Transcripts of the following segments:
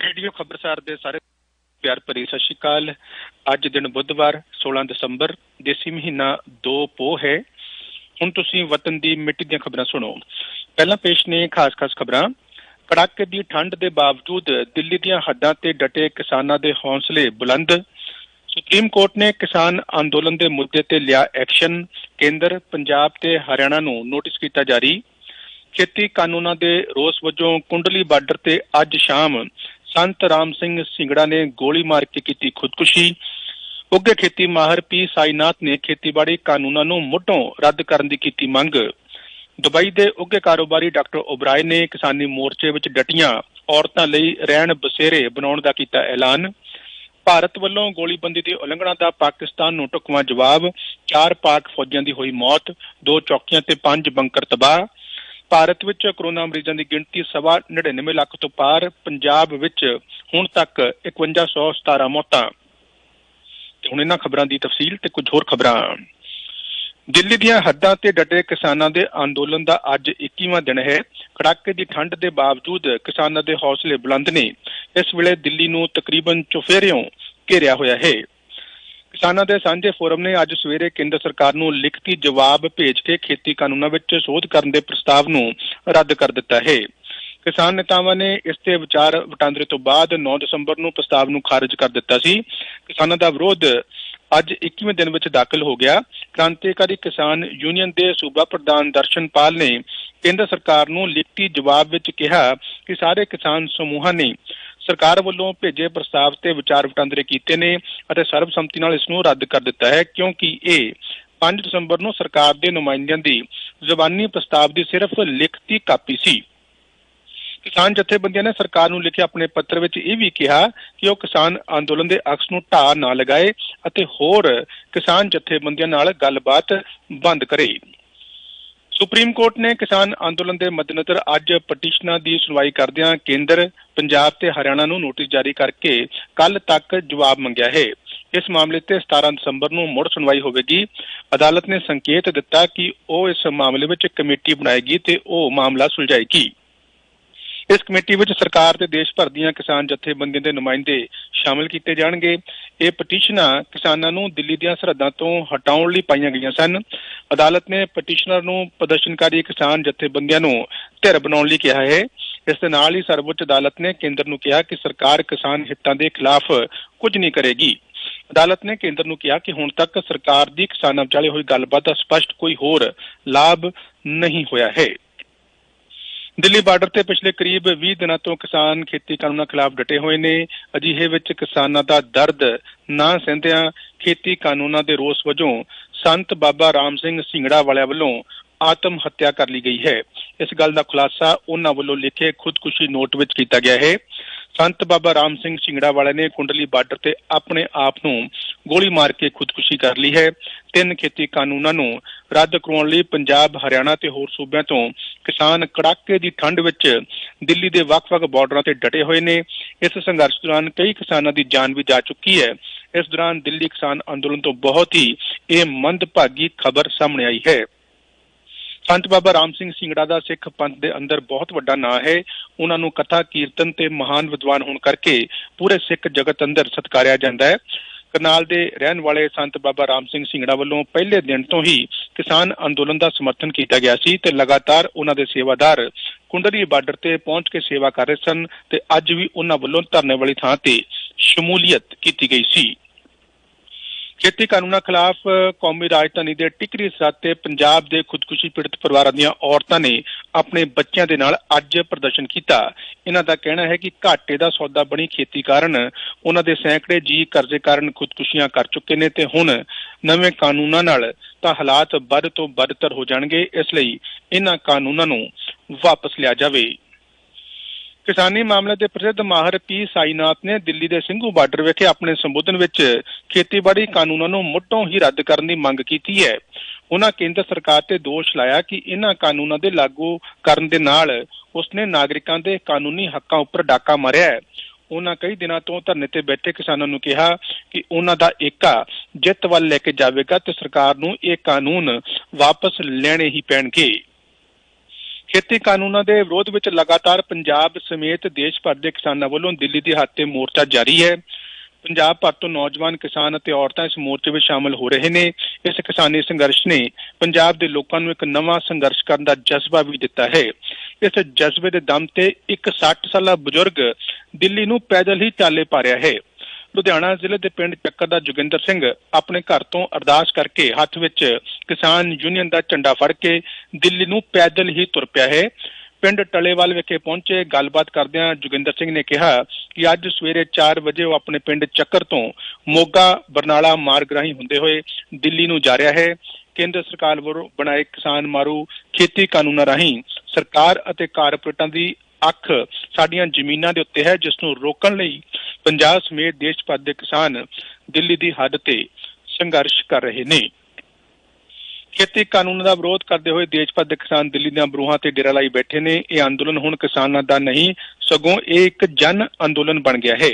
Radio ਖਬਰਸਾਰ ਦੇ ਸਾਰੇ ਪਿਆਰ ਭਰੀ ਸਤਿ ਸ਼੍ਰੀ ਅਕਾਲ। ਅੱਜ ਦਿਨ ਬੁੱਧਵਾਰ 16 ਦਸੰਬਰ, ਦੇਸੀ ਮਹੀਨਾ 2 ਪੋ ਹੈ। ਹੁਣ ਤੁਸੀਂ ਵਤਨ ਦੀ ਮਿੱਟੀ ਦੀਆਂ ਖਬਰਾਂ ਸੁਣੋ। ਪਹਿਲਾਂ ਪੇਸ਼ ਨੇ ਖਾਸ-ਖਾਸ ਖਬਰਾਂ। ਕੜਾਕੇ ਦੀ ਠੰਡ ਦੇ ਬਾਵਜੂਦ ਦਿੱਲੀ ਦੀਆਂ ਹੱਦਾਂ ਤੇ ਡਟੇ ਕਿਸਾਨਾਂ ਦੇ ਹੌਸਲੇ ਬੁਲੰਦ। ਸੁਪਰੀਮ ਕੋਰਟ ਨੇ ਕਿਸਾਨ ਅੰਦੋਲਨ ਦੇ ਮੁੱਦੇ ਤੇ ਲਿਆ ਐਕਸ਼ਨ। ਕੇਂਦਰ, ਪੰਜਾਬ ਤੇ ਹਰਿਆਣਾ ਨੂੰ ਨੋਟਿਸ ਕੀਤਾ ਜਾਰੀ। ਖੇਤੀ ਕਾਨੂੰਨਾਂ ਦੇ ਰੋਸ ਵਜੋਂ ਕੁੰਡਲੀ ਬਾਰਡਰ ਤੇ ਅੱਜ ਸ਼ਾਮ ਸੰਤ ਰਾਮ ਸਿੰਘ ਸਿੰਗੜਾ ਨੇ ਗੋਲੀ ਮਾਰ ਕੇ ਕੀਤੀ ਖੁਦਕੁਸ਼ੀ। ਉੱਗੇ ਖੇਤੀ ਮਾਹਰ ਪੀ ਸਾਈਨਾਥ ਨੇ ਖੇਤੀਬਾੜੀ ਕਾਨੂੰਨਾਂ ਨੂੰ ਮੁੱਢੋਂ ਰੱਦ ਕਰਨ ਦੀ ਕੀਤੀ ਮੰਗ। ਦੁਬਈ ਦੇ ਉੱਗੇ ਕਾਰੋਬਾਰੀ ਡਾਕਟਰ ਓਬਰਾਏ ਨੇ ਕਿਸਾਨੀ ਮੋਰਚੇ ਵਿੱਚ ਡਟੀਆਂ ਔਰਤਾਂ ਲਈ ਰਹਿਣ ਬਸੇਰੇ ਬਣਾਉਣ ਦਾ ਕੀਤਾ ਐਲਾਨ। ਭਾਰਤ ਵੱਲੋਂ ਗੋਲੀਬੰਦੀ ਦੀ ਉਲੰਘਣਾ ਦਾ ਪਾਕਿਸਤਾਨ ਨੂੰ ਟੁਕਵਾ ਜਵਾਬ। ਚਾਰ ਪਾਕ ਫੌਜੀਆਂ ਦੀ ਹੋਈ ਮੌਤ, ਦੋ ਚੌਕੀਆਂ ਤੇ ਪੰਜ ਬੰਕਰ ਤਬਾਹ। ਭਾਰਤ ਵਿੱਚ ਕੋਰੋਨਾ ਮਰੀਜ਼ਾਂ ਦੀ ਗਿਣਤੀ ਸਵਾ 99 ਲੱਖ ਤੋਂ ਪਾਰ, ਪੰਜਾਬ ਵਿੱਚ ਹੁਣ ਤੱਕ 5117 ਮੌਤਾਂ। ਤੇ ਹੁਣ ਇਹਨਾਂ ਖਬਰਾਂ ਦੀ ਤਫਸੀਲ ਤੇ ਕੁਝ ਹੋਰ ਖਬਰਾਂ। ਦਿੱਲੀ ਦੀਆਂ ਹੱਦਾਂ ਤੇ ਡਟੇ ਕਿਸਾਨਾਂ ਦੇ ਅੰਦੋਲਨ ਦਾ ਅੱਜ 21ਵਾਂ ਦਿਨ ਹੈ। ਕੜਾਕੇ ਦੀ ਠੰਡ ਦੇ ਬਾਵਜੂਦ ਕਿਸਾਨਾਂ ਦੇ ਹੌਸਲੇ ਬੁਲੰਦ ਨੇ। ਇਸ ਵੇਲੇ ਦਿੱਲੀ ਨੂੰ ਤਕਰੀਬਨ ਚੁਫੇਰਿਓਂ ਘੇਰਿਆ ਹੋਇਆ ਹੈ। ਕਿਸਾਨਾਂ ਦੇ ਸਾਂਝੇ ਫੋਰਮ ਨੇ ਅੱਜ ਸਵੇਰੇ ਕੇਂਦਰ ਸਰਕਾਰ ਨੂੰ ਲਿਖਤੀ ਜਵਾਬ ਭੇਜ ਕੇ ਖੇਤੀ ਕਾਨੂੰਨਾਂ ਵਿੱਚ ਸੋਧ ਕਰਨ ਦੇ ਪ੍ਰਸਤਾਵ ਨੂੰ ਰੱਦ ਕਰ ਦਿੱਤਾ ਹੈ। ਕਿਸਾਨ ਨੇਤਾਵਾਂ ਨੇ ਇਸ ਤੇ ਵਿਚਾਰ ਵਟਾਂਦਰੇ ਤੋਂ ਬਾਅਦ 9 ਦਸੰਬਰ ਨੂੰ ਪ੍ਰਸਤਾਵ ਨੂੰ ਖਾਰਜ ਕਰ ਦਿੱਤਾ ਸੀ। ਕਿਸਾਨਾਂ ਦਾ ਵਿਰੋਧ ਅੱਜ 21ਵੇਂ ਦਿਨ ਵਿੱਚ ਦਾਖਲ ਹੋ ਗਿਆ। ਕ੍ਰਾਂਤੀਕਾਰੀ ਕਿਸਾਨ ਯੂਨੀਅਨ ਦੇ ਸੂਬਾ ਪ੍ਰਧਾਨ ਦਰਸ਼ਨਪਾਲ ਨੇ ਕੇਂਦਰ ਸਰਕਾਰ ਨੂੰ ਲਿਖਤੀ ਜਵਾਬ ਵਿੱਚ ਕਿਹਾ ਕਿ ਸਾਰੇ ਕਿਸਾਨ ਸਮੂਹਾਂ ਨੇ ਸਰਕਾਰ ਵੱਲੋਂ ਭੇਜੇ ਪ੍ਰਸਤਾਵ ਤੇ ਵਿਚਾਰ ਵਟਾਂਦਰੇ ਕੀਤੇ ਨੇ ਅਤੇ ਸਰਬਸੰਮਤੀ ਨਾਲ ਇਸ ਨੂੰ ਰੱਦ ਕਰ ਦਿੱਤਾ ਹੈ, ਕਿਉਂਕਿ ਇਹ 5 ਦਸੰਬਰ ਨੂੰ ਸਰਕਾਰ ਦੇ ਨੁਮਾਇੰਦਿਆਂ ਦੀ ਜ਼ਬਾਨੀ ਪ੍ਰਸਤਾਵ ਦੀ ਸਿਰਫ ਲਿਖਤੀ ਕਾਪੀ ਸੀ। ਕਿਸਾਨ ਜਥੇਬੰਦੀਆਂ ਨੇ ਸਰਕਾਰ ਨੂੰ ਲਿਖੇ ਆਪਣੇ ਪੱਤਰ ਵਿੱਚ ਇਹ ਵੀ ਕਿਹਾ ਕਿ ਉਹ ਕਿਸਾਨ ਅੰਦੋਲਨ ਦੇ ਅਕਸ ਨੂੰ ਢਾਹ ਨਾ ਲਗਾਏ ਅਤੇ ਹੋਰ ਕਿਸਾਨ ਜਥੇਬੰਦੀਆਂ ਨਾਲ ਗੱਲਬਾਤ ਬੰਦ ਕਰੇ। ਸੁਪਰੀਮ ਕੋਰਟ ਨੇ ਕਿਸਾਨ ਅੰਦੋਲਨ ਦੇ ਮੱਦੇਨਜ਼ਰ ਅੱਜ ਪਟੀਸ਼ਨਾਂ ਦੀ ਸੁਣਵਾਈ ਕਰਦਿਆਂ ਕੇਂਦਰ, ਪੰਜਾਬ ਤੇ ਹਰਿਆਣਾ ਨੂੰ ਨੋਟਿਸ ਜਾਰੀ ਕਰਕੇ ਕੱਲ ਤੱਕ ਜਵਾਬ ਮੰਗਿਆ ਹੈ। ਇਸ ਮਾਮਲੇ ਤੇ 17 ਦਸੰਬਰ ਨੂੰ ਮੁੜ ਸੁਣਵਾਈ ਹੋਵੇਗੀ। ਅਦਾਲਤ ਨੇ ਸੰਕੇਤ ਦਿੱਤਾ ਕਿ ਉਹ ਇਸ ਮਾਮਲੇ ਵਿੱਚ ਕਮੇਟੀ ਬਣਾਏਗੀ ਤੇ ਉਹ ਮਾਮਲਾ ਸੁਲਝਾਏਗੀ। ਇਸ ਕਮੇਟੀ ਵਿੱਚ ਸਰਕਾਰ ਤੇ ਦੇਸ਼ ਭਰ ਦੀਆਂ ਕਿਸਾਨ ਜਥੇਬੰਦੀਆਂ ਦੇ ਨੁਮਾਇੰਦੇ ਸ਼ਾਮਲ ਕੀਤੇ ਜਾਣਗੇ। ਇਹ ਪਟੀਸ਼ਨਾਂ ਕਿਸਾਨਾਂ ਨੂੰ ਦਿੱਲੀ ਦੀਆਂ ਸਰਹੱਦਾਂ ਤੋਂ ਹਟਾਉਣ ਲਈ ਪਾਈਆਂ ਗਈਆਂ ਸਨ। ਅਦਾਲਤ ਨੇ ਪਟੀਸ਼ਨਰ ਨੂੰ ਪ੍ਰਦਰਸ਼ਨਕਾਰੀ ਕਿਸਾਨ ਜਥੇਬੰਦੀਆਂ ਨੂੰ ਧਿਰ ਬਣਾਉਣ ਲਈ ਕਿਹਾ ਹੈ। ਇਸ ਦੇ ਨਾਲ ਹੀ ਸਰਵਉੱਚ ਅਦਾਲਤ ਨੇ ਕੇਂਦਰ ਨੂੰ ਕਿਹਾ ਕਿ ਸਰਕਾਰ ਕਿਸਾਨ ਹਿੱਤਾਂ ਦੇ ਖਿਲਾਫ ਕੁਝ ਨਹੀਂ ਕਰੇਗੀ। ਅਦਾਲਤ ਨੇ ਕੇਂਦਰ ਨੂੰ ਕਿਹਾ ਕਿ ਹੁਣ ਤੱਕ ਸਰਕਾਰ ਦੀ ਕਿਸਾਨਾਂ ਵਿਚਾਲੇ ਹੋਈ ਗੱਲਬਾਤ ਦਾ ਸਪਸ਼ਟ ਕੋਈ ਹੋਰ ਲਾਭ ਨਹੀਂ ਹੋਇਆ ਹੈ। ਦਿੱਲੀ ਬਾਰਡਰ ਤੇ ਪਿਛਲੇ ਕਰੀਬ 20 ਦਿਨਾਂ ਤੋਂ ਕਿਸਾਨ ਖੇਤੀ ਕਾਨੂੰਨਾਂ ਖਿਲਾਫ ਡਟੇ ਹੋਏ ਨੇ। ਅਜਿਹੇ ਵਿੱਚ ਕਿਸਾਨਾਂ ਦਾ ਦਰਦ ਨਾ ਸਹਿੰਦਿਆਂ ਖੇਤੀ ਕਾਨੂੰਨਾਂ ਦੇ ਰੋਸ ਵਜੋਂ ਸੰਤ ਬਾਬਾ ਰਾਮ ਸਿੰਘ ਸਿੰਗੜਾ ਵਾਲਿਆਂ ਵੱਲੋਂ ਆਤਮ ਹੱਤਿਆ ਕਰ ਲਈ ਗਈ ਹੈ। ਇਸ ਗੱਲ ਦਾ ਖੁਲਾਸਾ ਉਹਨਾਂ ਵੱਲੋਂ ਲਿਖੇ ਖੁਦਕੁਸ਼ੀ ਨੋਟ ਵਿੱਚ ਕੀਤਾ ਗਿਆ ਹੈ। ਸੰਤ ਬਾਬਾ ਰਾਮ ਸਿੰਘ ਸਿੰਗੜਾ ਵਾਲੇ ਨੇ ਕੁੰਡਲੀ ਬਾਰਡਰ ਤੇ ਆਪਣੇ ਆਪ ਨੂੰ ਗੋਲੀ ਮਾਰ ਕੇ ਖੁਦਕੁਸ਼ੀ ਕਰ ਲਈ ਹੈ। ਤਿੰਨ ਖੇਤੀ ਕਾਨੂੰਨਾਂ ਨੂੰ ਰੱਦ ਕਰਾਉਣ ਲਈ ਪੰਜਾਬ, ਹਰਿਆਣਾ ਤੇ ਹੋਰ ਸੂਬਿਆਂ ਤੋਂ ਕਿਸਾਨ ਕੜਾਕੇ ਦੀ ਠੰਡ ਵਿੱਚ ਦਿੱਲੀ ਦੇ ਵੱਖ-ਵੱਖ ਬਾਰਡਰਾਂ ਤੇ ਡਟੇ ਹੋਏ ਨੇ। ਇਸ ਸੰਘਰਸ਼ ਦੌਰਾਨ ਕਈ ਕਿਸਾਨਾਂ ਦੀ ਜਾਨ ਵੀ ਜਾ ਚੁੱਕੀ ਹੈ। ਇਸ ਦੌਰਾਨ ਦਿੱਲੀ ਕਿਸਾਨ ਅੰਦੋਲਨ ਤੋਂ ਬਹੁਤ ਹੀ ਇਹ ਮੰਦਭਾਗੀ ਖਬਰ ਸਾਹਮਣੇ ਆਈ ਹੈ। ਸੰਤ ਬਾਬਾ ਰਾਮ ਸਿੰਘ ਸਿੰਗੜਾ ਦਾ ਸਿੱਖ ਪੰਥ ਦੇ ਅੰਦਰ ਬਹੁਤ ਵੱਡਾ ਨਾਂ ਹੈ। ਉਹਨਾਂ ਨੂੰ ਕਥਾ, ਕੀਰਤਨ ਤੇ ਮਹਾਨ ਵਿਦਵਾਨ ਹੋਣ ਕਰਕੇ ਪੂਰੇ ਸਿੱਖ ਜਗਤ ਅੰਦਰ ਸਤਿਕਾਰਿਆ ਜਾਂਦਾ ਹੈ। ਕਰਨਾਲ ਦੇ ਰਹਿਣ ਵਾਲੇ ਸੰਤ ਬਾਬਾ ਰਾਮ ਸਿੰਘ ਸਿੰਗੜਾ ਵੱਲੋਂ ਪਹਿਲੇ ਦਿਨ ਤੋਂ ਹੀ ਕਿਸਾਨ ਅੰਦੋਲਨ ਦਾ ਸਮਰਥਨ ਕੀਤਾ ਗਿਆ ਸੀ ਤੇ ਲਗਾਤਾਰ ਉਹਨਾਂ ਦੇ ਸੇਵਾਦਾਰ ਕੁੰਡਲੀ ਬਾਰਡਰ ਤੇ ਪਹੁੰਚ ਕੇ ਸੇਵਾ ਕਰ ਰਹੇ ਸਨ ਤੇ ਅੱਜ ਵੀ ਉਹਨਾਂ ਵੱਲੋਂ ਧਰਨੇ ਵਾਲੀ ਥਾਂ ਤੇ ਸ਼ਮੂਲੀਅਤ ਕੀਤੀ ਗਈ ਸੀ। ਖੇਤੀ ਕਾਨੂੰਨਾਂ ਖਿਲਾਫ ਕੌਮੀ ਰਾਜਧਾਨੀ ਦੇ ਟਿਕਰੀ ਸਰਹੱਦ ਤੇ ਪੰਜਾਬ ਦੇ ਖੁਦਕੁਸ਼ੀ ਪੀੜਤ ਪਰਿਵਾਰਾਂ ਦੀਆਂ ਔਰਤਾਂ ਨੇ ਆਪਣੇ ਬੱਚਿਆਂ ਦੇ ਨਾਲ ਅੱਜ ਪ੍ਰਦਰਸ਼ਨ ਕੀਤਾ। ਇਹਨਾਂ ਦਾ ਕਹਿਣਾ ਹੈ ਕਿ ਘਾਟੇ ਦਾ ਸੌਦਾ ਬਣੀ ਖੇਤੀ ਕਾਰਨ ਉਹਨਾਂ ਦੇ ਸੈਂਕੜੇ ਜੀ ਕਰਜ਼ੇ ਕਾਰਨ ਖੁਦਕੁਸ਼ੀਆਂ ਕਰ ਚੁੱਕੇ ਨੇ ਤੇ ਹੁਣ ਨਵੇਂ ਕਾਨੂੰਨਾਂ ਨਾਲ ਤਾਂ ਹਾਲਾਤ ਵੱਧ ਤੋਂ ਬਦਤਰ ਹੋ ਜਾਣਗੇ, ਇਸ ਲਈ ਇਹਨਾਂ ਕਾਨੂੰਨਾਂ ਨੂੰ ਵਾਪਸ ਲਿਆ ਜਾਵੇ। ਕਿਸਾਨੀ ਮਾਮਲੇ ਦੇ ਪ੍ਰਸਿੱਧ ਮਾਹਰ ਪੀ ਸਾਈਨਾਥ ਨੇ ਦਿੱਲੀ ਦੇ ਸਿੰਘੂ ਬਾਰਡਰ ਵਿਖੇ ਆਪਣੇ ਸੰਬੋਧਨ ਵਿੱਚ ਖੇਤੀਬਾੜੀ ਕਾਨੂੰਨਾਂ ਨੂੰ ਮੁੱਢੋਂ ਹੀ ਰੱਦ ਕਰਨ ਦੀ ਮੰਗ ਕੀਤੀ ਹੈ। ਉਹਨਾਂ ਕੇਂਦਰ ਸਰਕਾਰ ਤੇ ਦੋਸ਼ ਲਾਇਆ ਕਿ ਇਹਨਾਂ ਕਾਨੂੰਨਾਂ ਦੇ ਲਾਗੂ ਕਰਨ ਦੇ ਨਾਲ ਉਸਨੇ ਨਾਗਰਿਕਾਂ ਦੇ ਕਾਨੂੰਨੀ ਹੱਕਾਂ ਉੱਪਰ ਡਾਕਾ ਮਾਰਿਆ ਹੈ। ਉਹਨਾਂ ਕਈ ਦਿਨਾਂ ਤੋਂ ਧਰਨੇ ਤੇ ਬੈਠੇ ਕਿਸਾਨਾਂ ਨੂੰ ਕਿਹਾ ਕਿ ਉਹਨਾਂ ਦਾ ਏਕਾ ਜਿੱਤ ਵੱਲ ਲੈ ਕੇ ਜਾਵੇਗਾ ਤੇ ਸਰਕਾਰ ਨੂੰ ਇਹ ਕਾਨੂੰਨ ਵਾਪਸ ਲੈਣੇ ਹੀ ਪੈਣਗੇ। ਖੇਤੀ ਕਾਨੂੰਨਾਂ ਦੇ ਵਿਰੋਧ ਵਿੱਚ ਲਗਾਤਾਰ ਪੰਜਾਬ ਸਮੇਤ ਦੇਸ਼ ਭਰ ਦੇ ਕਿਸਾਨਾਂ ਵੱਲੋਂ ਦਿੱਲੀ ਦੇ ਹੱਥ ਤੇ ਮੋਰਚਾ ਜਾਰੀ ਹੈ। ਪੰਜਾਬ ਭਰ ਤੋਂ ਨੌਜਵਾਨ ਕਿਸਾਨ ਅਤੇ ਔਰਤਾਂ ਇਸ ਮੋਰਚੇ ਵਿੱਚ ਸ਼ਾਮਲ ਹੋ ਰਹੇ ਨੇ। ਇਸ ਕਿਸਾਨੀ ਸੰਘਰਸ਼ ਨੇ ਪੰਜਾਬ ਦੇ ਲੋਕਾਂ ਨੂੰ ਇੱਕ ਨਵਾਂ ਸੰਘਰਸ਼ ਕਰਨ ਦਾ ਜਜ਼ਬਾ ਵੀ ਦਿੱਤਾ ਹੈ। ਇਸ ਜਜ਼ਬੇ ਦੇ ਦਮ ਤੇ ਇੱਕ 60 ਸਾਲਾ ਬਜ਼ੁਰਗ ਦਿੱਲੀ ਨੂੰ ਪੈਦਲ ਹੀ ਚਾਲੇ ਪਾ ਰਿਹਾ ਹੈ। ਲੁਧਿਆਣਾ ਜ਼ਿਲ੍ਹੇ ਦੇ ਪਿੰਡ ਚੱਕਰ ਦਾ ਜੋਗਿੰਦਰ ਸਿੰਘ ਆਪਣੇ ਘਰ ਤੋਂ ਅਰਦਾਸ ਕਰਕੇ ਹੱਥ ਵਿੱਚ ਕਿਸਾਨ ਯੂਨੀਅਨ ਦਾ ਝੰਡਾ ਫੜ ਕੇ ਦਿੱਲੀ ਨੂੰ ਪੈਦਲ ਹੀ ਤੁਰ ਪਿਆ ਹੈ। ਪਿੰਡ ਟਲੇਵਾਲ ਵਿਖੇ ਪਹੁੰਚੇ ਗੱਲਬਾਤ ਕਰਦਿਆਂ ਜੋਗਿੰਦਰ ਸਿੰਘ ਨੇ ਕਿਹਾ ਕਿ ਅੱਜ ਸਵੇਰੇ 4 ਵਜੇ ਉਹ ਆਪਣੇ ਪਿੰਡ ਚੱਕਰ ਤੋਂ ਮੋਗਾ, ਬਰਨਾਲਾ ਮਾਰਗ ਰਾਹੀਂ ਹੁੰਦੇ ਹੋਏ ਦਿੱਲੀ ਨੂੰ ਜਾ ਰਿਹਾ ਹੈ। ਕੇਂਦਰ ਸਰਕਾਰ ਵੱਲੋਂ ਬਣਾਏ ਕਿਸਾਨ ਮਾਰੂ ਖੇਤੀ ਕਾਨੂੰਨਾਂ ਰਾਹੀਂ ਸਰਕਾਰ ਅਤੇ ਕਾਰਪੋਰੇਟਾਂ ਦੀ ਅੱਖ ਸਾਡੀਆਂ ਜ਼ਮੀਨਾਂ ਦੇ ਉੱਤੇ ਹੈ, ਜਿਸ ਨੂੰ ਰੋਕਣ ਲਈ ਪੰਜਾਬ ਸਮੇਤ ਦੇਸ਼ ਭਰ ਦੇ ਕਿਸਾਨ ਦਿੱਲੀ ਦੀ ਹੱਦ ਤੇ ਸੰਘਰਸ਼ ਕਰ ਰਹੇ ਨੇ। ਖੇਤੀ ਕਾਨੂੰਨ ਦਾ ਵਿਰੋਧ ਕਰਦੇ ਹੋਏ ਦੇਸ਼ ਭਰ ਦੇ ਕਿਸਾਨ ਦਿੱਲੀ ਦੀਆਂ ਬਰੂਹਾਂ ਤੇ ਡੇਰਾ ਲਾਈ ਬੈਠੇ ਨੇ। ਇਹ ਅੰਦੋਲਨ ਹੁਣ ਕਿਸਾਨਾਂ ਦਾ ਨਹੀਂ, ਸਗੋਂ ਇਹ ਇੱਕ ਜਨ ਅੰਦੋਲਨ ਬਣ ਗਿਆ ਹੈ।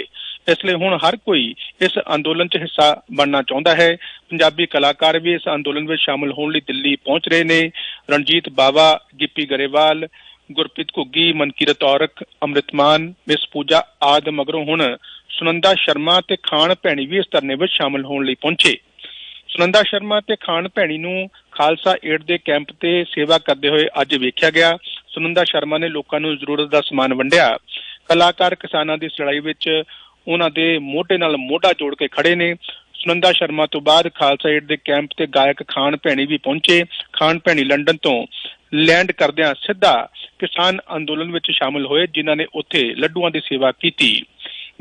ਇਸ ਲਈ ਹੁਣ ਹਰ ਕੋਈ ਇਸ ਅੰਦੋਲਨ 'ਚ ਹਿੱਸਾ ਬਣਨਾ ਚਾਹੁੰਦਾ ਹੈ। ਪੰਜਾਬੀ ਕਲਾਕਾਰ ਵੀ ਇਸ ਅੰਦੋਲਨ ਵਿੱਚ ਸ਼ਾਮਲ ਹੋਣ ਲਈ ਦਿੱਲੀ ਪਹੁੰਚ ਰਹੇ ਨੇ। ਰਣਜੀਤ ਬਾਵਾ, ਗਿੱਪੀ ਗਰੇਵਾਲ ਗੁਰਪ੍ਰੀਤ ਘੁੱਗੀ, ਮਨਕੀਰਤ ਔਰਖ ਅੰਮ੍ਰਿਤਮਾਨ ਮਿਸ ਪੂਜਾ ਆਦ ਮਗਰੋਂ ਹੁਣ ਸੁਨੰਦਾ ਸ਼ਰਮਾ ਤੇ ਖਾਨ ਭੈਣੀ ਵੀ ਇਸ ਧਰਨੇ ਵਿੱਚ ਸ਼ਾਮਲ ਹੋਣ ਲਈ ਪਹੁੰਚੇ। ਸੁਨੰਦਾ ਸ਼ਰਮਾ ਤੇ ਖਾਨ ਭੈਣੀ ਨੂੰ ਖਾਲਸਾ ਏਡ ਦੇ ਕੈਂਪ ਤੇ ਸੇਵਾ ਕਰਦੇ ਹੋਏ ਅੱਜ ਵੇਖਿਆ ਗਿਆ। ਸੁਨੰਦਾ ਸ਼ਰਮਾ ਨੇ ਲੋਕਾਂ ਨੂੰ ਜ਼ਰੂਰਤ ਦਾ ਸਮਾਨ ਵੰਡਿਆ। ਕਲਾਕਾਰ ਕਿਸਾਨਾਂ ਦੀ ਲੜਾਈ ਵਿੱਚ ਉਹਨਾਂ ਦੇ ਮੋਢੇ ਨਾਲ ਮੋਢਾ ਜੋੜ ਕੇ ਖੜੇ ਨੇ। ਸੁਨੰਦਾ ਸ਼ਰਮਾ ਤੋਂ ਬਾਅਦ ਖਾਲਸਾ ਏਡ ਦੇ ਕੈਂਪ ਤੇ ਗਾਇਕ ਖਾਨ ਭੈਣੀ ਵੀ ਪਹੁੰਚੇ। ਖਾਨ ਭੈਣੀ ਲੰਡਨ ਤੋਂ ਲੈਂਡ ਕਰਦਿਆਂ ਸਿੱਧਾ ਕਿਸਾਨ ਅੰਦੋਲਨ ਵਿੱਚ ਸ਼ਾਮਲ ਹੋਏ, ਜਿਨ੍ਹਾਂ ਨੇ ਉੱਥੇ ਲੱਡੂਆਂ ਦੀ ਸੇਵਾ ਕੀਤੀ।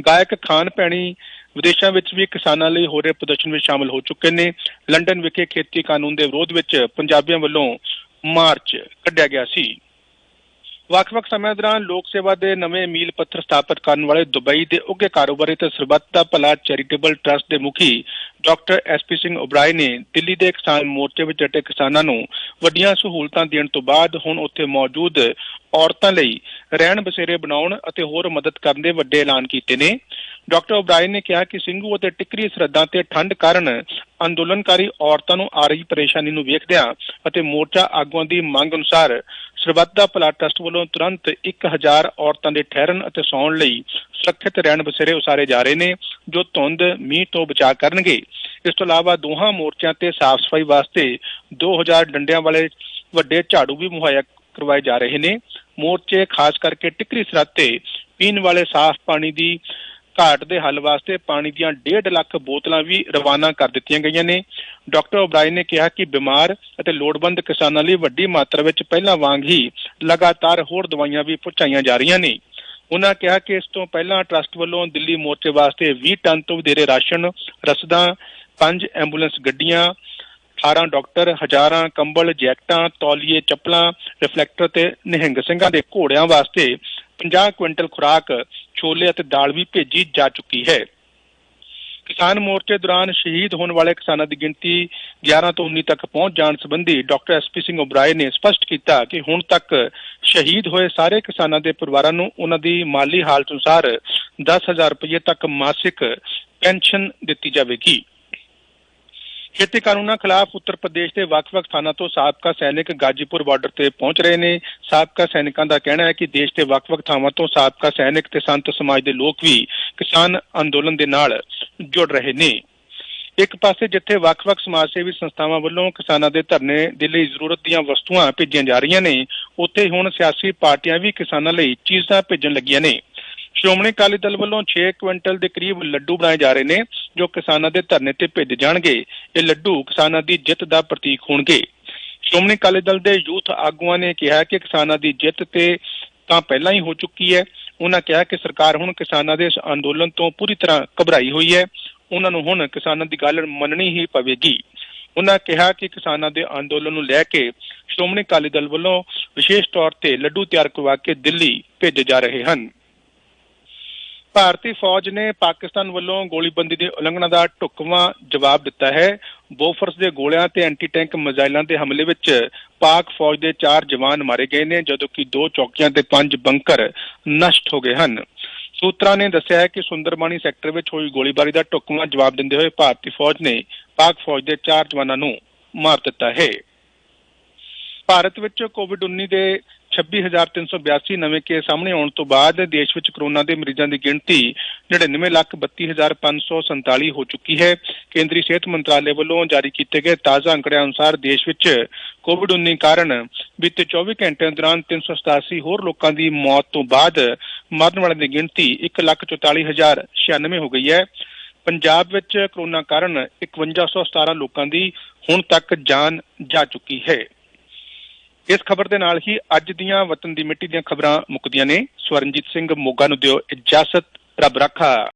ਗਾਇਕ ਖਾਨ ਭੈਣੀ ਵਿਦੇਸ਼ਾਂ ਵਿੱਚ ਵੀ ਕਿਸਾਨਾਂ ਲਈ ਹੋ ਰਹੇ ਪ੍ਰਦਰਸ਼ਨ ਵਿੱਚ ਸ਼ਾਮਲ ਹੋ ਚੁੱਕੇ ਨੇ। ਲੰਡਨ ਵਿਖੇ ਖੇਤੀ ਕਾਨੂੰਨ ਦੇ ਵਿਰੋਧ ਵਿੱਚ ਪੰਜਾਬੀਆਂ ਵੱਲੋਂ ਮਾਰਚ ਕੱਢਿਆ ਗਿਆ ਸੀ। ਵੱਖ-ਵੱਖ ਸਮਿਆਂ ਦੌਰਾਨ ਲੋਕ ਸੇਵਾ ਦੇ ਨਵੇਂ ਮੀਲ ਪੱਥਰ ਸਥਾਪਿਤ ਕਰਨ ਵਾਲੇ ਦੁਬਈ ਦੇ ਉੱਘੇ ਕਾਰੋਬਾਰੀ ਤੇ ਸਰਬੱਤ ਦਾ ਭਲਾ ਚੈਰੀਟੇਬਲ ਟਰਸਟ ਦੇ ਮੁਖੀ ਡਾਕਟਰ ਐਸਪੀ ਸਿੰਘ ਓਬਰਾਏ ਨੇ ਦਿੱਲੀ ਦੇ ਕਿਸਾਨ ਮੋਰਚੇ ਵਿੱਚ ਡਟੇ ਕਿਸਾਨਾਂ ਨੂੰ ਵੱਡੀਆਂ ਸਹੂਲਤਾਂ ਦੇਣ ਤੋਂ ਬਾਅਦ ਹੁਣ ਉੱਥੇ ਮੌਜੂਦ ਔਰਤਾਂ ਲਈ ਰਹਿਣ ਬਸੇਰੇ ਬਣਾਉਣ ਅਤੇ ਹੋਰ ਮਦਦ ਕਰਨ ਦੇ ਵੱਡੇ ਐਲਾਨ ਕੀਤੇ ਨੇ। ਡਾਕਟਰ ਉਬਰਾਏ ਨੇ ਕਿਹਾ ਕਿ ਸਿੰਘੂ ਅਤੇ ਟਿਕਰੀ ਸਰਹੱਦਾਂ ਤੇ ਠੰਡ ਕਾਰਨ ਅੰਦੋਲਨਕਾਰੀ ਔਰਤਾਂ ਨੂੰ ਆ ਰਹੀ ਪਰੇਸ਼ਾਨੀ ਨੂੰ ਵੇਖਦਿਆਂ ਅਤੇ ਮੋਰਚਾ ਆਗੂਆਂ ਦੀ ਮੰਗ ਅਨੁਸਾਰ ਸਰਬੱਤ ਦਾ ਭਲਾ ਟਰਸਟ ਵੱਲੋਂ ਤੁਰੰਤ 1000 ਔਰਤਾਂ ਦੇ ਠਹਿਰਨ ਅਤੇ ਸੌਣ ਲਈ ਸੁਰੱਖਿਅਤ ਰਹਿਣ ਬਸੇਰੇ ਉਸਾਰੇ ਜਾ ਰਹੇ ਨੇ, ਜੋ ਧੁੰਦ, ਮੀਂਹ ਤੋਂ ਬਚਾਅ ਕਰਨਗੇ। ਇਸ ਤੋਂ ਇਲਾਵਾ ਦੋਹਾਂ ਮੋਰਚਿਆਂ ਤੇ ਸਾਫ਼ ਸਫ਼ਾਈ ਵਾਸਤੇ 2000 ਡੰਡਿਆਂ ਵਾਲੇ ਵੱਡੇ ਝਾੜੂ ਵੀ ਮੁਹੱਈਆ ਕਰਵਾਏ ਜਾ ਰਹੇ ਨੇ। ਮੋਰਚੇ, ਖਾਸ ਕਰਕੇ ਟਿਕਰੀ ਸਰਹੱਦ ਤੇ ਪੀਣ ਵਾਲੇ ਸਾਫ਼ ਪਾਣੀ ਦੀ ਘਾਟ ਦੇ ਹੱਲ ਵਾਸਤੇ ਪਾਣੀ ਦੀਆਂ 1.5 ਲੱਖ ਬੋਤਲਾਂ ਵੀ ਰਵਾਨਾ ਕਰ ਦਿੱਤੀਆਂ ਗਈਆਂ ਨੇ। ਡਾਕਟਰ ਓਬਰਾਈ ਨੇ ਕਿਹਾ ਕਿ ਬਿਮਾਰ ਅਤੇ ਲੋੜਵੰਦ ਕਿਸਾਨਾਂ ਲਈ ਵੱਡੀ ਮਾਤਰਾ ਵਿੱਚ ਪਹਿਲਾਂ ਵਾਂਗ ਹੀ ਲਗਾਤਾਰ ਹੋਰ ਦਵਾਈਆਂ ਵੀ ਪਹੁੰਚਾਈਆਂ ਜਾ ਰਹੀਆਂ ਨੇ। ਉਹਨਾਂ ਕਿਹਾ ਕਿ ਇਸ ਤੋਂ ਪਹਿਲਾਂ ਟਰਸਟ ਵੱਲੋਂ ਦਿੱਲੀ ਮੋਰਚੇ ਵਾਸਤੇ 20 ਟਨ ਤੋਂ ਵਧੇਰੇ ਰਾਸ਼ਨ, ਰਸਦਾਂ, ਪੰਜ ਐਂਬੂਲੈਂਸ ਗੱਡੀਆਂ 18 ਡਾਕਟਰ, ਹਜ਼ਾਰਾਂ ਕੰਬਲ, ਜੈਕਟਾਂ, ਤੌਲੀਏ, ਚੱਪਲਾਂ, ਰਿਫਲੈਕਟਰ ਤੇ ਨਿਹੰਗ ਸਿੰਘਾਂ ਦੇ ਘੋੜਿਆਂ ਵਾਸਤੇ 50 ਕੁਇੰਟਲ ਖੁਰਾਕ ਛੋਲੇ ਅਤੇ ਦਾਲ ਵੀ ਭੇਜੀ ਜਾ ਚੁੱਕੀ ਹੈ। ਕਿਸਾਨ ਮੋਰਚੇ ਦੌਰਾਨ ਸ਼ਹੀਦ ਹੋਣ ਵਾਲੇ ਕਿਸਾਨਾਂ ਦੀ ਗਿਣਤੀ 11 ਤੋਂ 19 ਤੱਕ ਪਹੁੰਚ ਜਾਣ ਸੰਬੰਧੀ ਡਾਕਟਰ ਐਸਪੀ ਸਿੰਘ ਓਬਰਾਏ ਨੇ ਸਪਸ਼ਟ ਕੀਤਾ ਕਿ ਹੁਣ ਤੱਕ ਸ਼ਹੀਦ ਹੋਏ ਸਾਰੇ ਕਿਸਾਨਾਂ ਦੇ ਪਰਿਵਾਰਾਂ ਨੂੰ ਉਹਨਾਂ ਦੀ ਮਾਲੀ ਹਾਲਤ ਅਨੁਸਾਰ 10000 ਰੁਪਏ ਤੱਕ ਮਾਸਿਕ ਪੈਨਸ਼ਨ ਦਿੱਤੀ ਜਾਵੇਗੀ। ਖੇਤੀ ਕਾਨੂੰਨਾਂ ਖਿਲਾਫ ਉੱਤਰ ਪ੍ਰਦੇਸ਼ ਦੇ ਵੱਖ-ਵੱਖ ਥਾਣਾਂ ਤੋਂ ਸਾਬਕਾ ਸੈਨਿਕ ਗਾਜੀਪੁਰ ਬਾਰਡਰ ਤੇ ਪਹੁੰਚ ਰਹੇ ਨੇ। ਸਾਬਕਾ ਸੈਨਿਕਾਂ ਦਾ ਕਹਿਣਾ ਹੈ ਕਿ ਦੇਸ਼ ਦੇ ਵੱਖ-ਵੱਖ ਥਾਵਾਂ ਤੋਂ ਸਾਬਕਾ ਸੈਨਿਕ ਤੇ ਸੰਤ ਸਮਾਜ ਦੇ ਲੋਕ ਵੀ ਕਿਸਾਨ ਅੰਦੋਲਨ ਦੇ ਨਾਲ ਜੁੜ ਰਹੇ ਨੇ। ਇੱਕ ਪਾਸੇ ਜਿੱਥੇ ਵੱਖ-ਵੱਖ ਸਮਾਜ ਸੇਵੀ ਸੰਸਥਾਵਾਂ ਵੱਲੋਂ ਕਿਸਾਨਾਂ ਦੇ ਧਰਨੇ ਦੇ ਲਈ ਜ਼ਰੂਰਤ ਦੀਆਂ ਵਸਤੂਆਂ ਭੇਜੀਆਂ ਜਾ ਰਹੀਆਂ ਨੇ, ਉੱਥੇ ਹੁਣ ਸਿਆਸੀ ਪਾਰਟੀਆਂ ਵੀ ਕਿਸਾਨਾਂ ਲਈ ਚੀਜ਼ਾਂ ਭੇਜਣ ਲੱਗੀਆਂ ਨੇ। ਸ਼੍ਰੋਮਣੀ ਅਕਾਲੀ ਦਲ ਵੱਲੋਂ 6 ਕੁਇੰਟਲ ਦੇ ਕਰੀਬ ਲੱਡੂ ਬਣਾਏ ਜਾ ਰਹੇ ਨੇ, ਜੋ ਕਿਸਾਨਾਂ ਦੇ ਧਰਨੇ ਤੇ ਭੇਜੇ ਜਾਣਗੇ। ਇਹ ਲੱਡੂ ਕਿਸਾਨਾਂ ਦੀ ਜਿੱਤ ਦਾ ਪ੍ਰਤੀਕ ਹੋਣਗੇ। ਸ਼੍ਰੋਮਣੀ ਅਕਾਲੀ ਦਲ ਦੇ ਯੂਥ ਆਗੂਆਂ ਨੇ ਕਿਹਾ ਕਿ ਕਿਸਾਨਾਂ ਦੀ ਜਿੱਤ ਤੇ ਤਾਂ ਪਹਿਲਾਂ ਹੀ ਹੋ ਚੁੱਕੀ ਹੈ। ਉਹਨਾਂ ਕਿਹਾ ਕਿ ਸਰਕਾਰ ਹੁਣ ਕਿਸਾਨਾਂ ਦੇ ਇਸ ਅੰਦੋਲਨ ਤੋਂ ਪੂਰੀ ਤਰ੍ਹਾਂ ਘਬਰਾਈ ਹੋਈ ਹੈ। ਉਹਨਾਂ ਨੂੰ ਹੁਣ ਕਿਸਾਨਾਂ ਦੀ ਗੱਲ ਮੰਨਣੀ ਹੀ ਪਵੇਗੀ। ਉਹਨਾਂ ਕਿਹਾ ਕਿ ਕਿਸਾਨਾਂ ਦੇ ਅੰਦੋਲਨ ਨੂੰ ਲੈ ਕੇ ਸ਼੍ਰੋਮਣੀ ਅਕਾਲੀ ਦਲ ਵੱਲੋਂ ਵਿਸ਼ੇਸ਼ ਤੌਰ ਤੇ ਲੱਡੂ ਤਿਆਰ ਕਰਵਾ ਕੇ ਦਿੱਲੀ ਭੇਜੇ ਜਾ ਰਹੇ ਹਨ। ਭਾਰਤੀ ਫੌਜ ਨੇ ਪਾਕਿਸਤਾਨ ਵੱਲੋਂ ਗੋਲੀਬੰਦੀ ਦੀ ਉਲੰਘਣਾ ਦਾ ਢੁਕਵਾਂ ਜਵਾਬ ਦਿੱਤਾ ਹੈ। ਬੋਫਰਸ ਦੇ ਗੋਲਿਆਂ ਤੇ ਐਂਟੀ ਟੈਂਕ ਮਿਜ਼ਾਈਲਾਂ ਦੇ ਹਮਲੇ ਵਿੱਚ ਪਾਕ ਫੌਜ ਦੇ 4 ਜਵਾਨ ਮਾਰੇ ਗਏ ਨੇ, ਜਦੋਂ ਕਿ ਦੋ ਚੌਕੀਆਂ ਤੇ ਪੰਜ ਬੰਕਰ ਨਸ਼ਟ ਹੋ ਗਏ ਹਨ। ਸੂਤਰਾਂ ਨੇ ਦੱਸਿਆ ਹੈ ਕਿ ਸੁੰਦਰਬਾਣੀ ਸੈਕਟਰ ਵਿੱਚ ਹੋਈ ਗੋਲੀਬਾਰੀ ਦਾ ਢੁਕਵਾਂ ਜਵਾਬ ਦਿੰਦੇ ਹੋਏ ਭਾਰਤੀ ਫੌਜ ਨੇ ਪਾਕ ਫੌਜ ਦੇ 4 ਜਵਾਨਾਂ ਨੂੰ ਮਾਰ ਦਿੱਤਾ ਹੈ। ਭਾਰਤ ਵਿੱਚ ਕੋਵਿਡ-19 ਦੇ 26382 ਨਵੇਂ ਕੇਸ ਸਾਹਮਣੇ ਆਉਣ ਤੋਂ ਬਾਅਦ ਦੇਸ਼ ਵਿੱਚ ਕਰੋਨਾ ਦੇ ਮਰੀਜ਼ਾਂ ਦੀ ਗਿਣਤੀ 99,32,547 ਹੋ ਚੁੱਕੀ ਹੈ। ਕੇਂਦਰੀ ਸਿਹਤ ਮੰਤਰਾਲੇ ਵੱਲੋਂ ਜਾਰੀ ਕੀਤੇ ਗਏ ਤਾਜ਼ਾ ਅੰਕੜਿਆਂ ਅਨੁਸਾਰ ਦੇਸ਼ ਵਿੱਚ ਕੋਵਿਡ-19 ਕਾਰਨ ਬੀਤੇ 24 ਘੰਟਿਆਂ ਦੌਰਾਨ 387 ਹੋਰ ਲੋਕਾਂ ਦੀ ਮੌਤ ਤੋਂ ਬਾਅਦ ਮਰਨ ਵਾਲਿਆਂ ਦੀ ਗਿਣਤੀ 1,44,096 ਹੋ ਗਈ ਹੈ। ਪੰਜਾਬ ਵਿੱਚ ਕਰੋਨਾ ਕਾਰਨ 5117 ਲੋਕਾਂ ਦੀ ਹੁਣ ਤੱਕ ਜਾਨ ਜਾ ਚੁੱਕੀ ਹੈ। ਇਸ ਖਬਰ ਦੇ ਨਾਲ ਹੀ ਅੱਜ ਦੀਆਂ ਵਤਨ ਦੀ ਮਿੱਟੀ ਦੀਆਂ ਖਬਰਾਂ ਮੁੱਕਦੀਆਂ ਨੇ। ਸਵਰਨਜੀਤ ਸਿੰਘ ਮੋਗਾ ਨੂੰ ਦਿਓ ਇਜਾਜ਼ਤ। ਰੱਬ ਰਾਖਾ।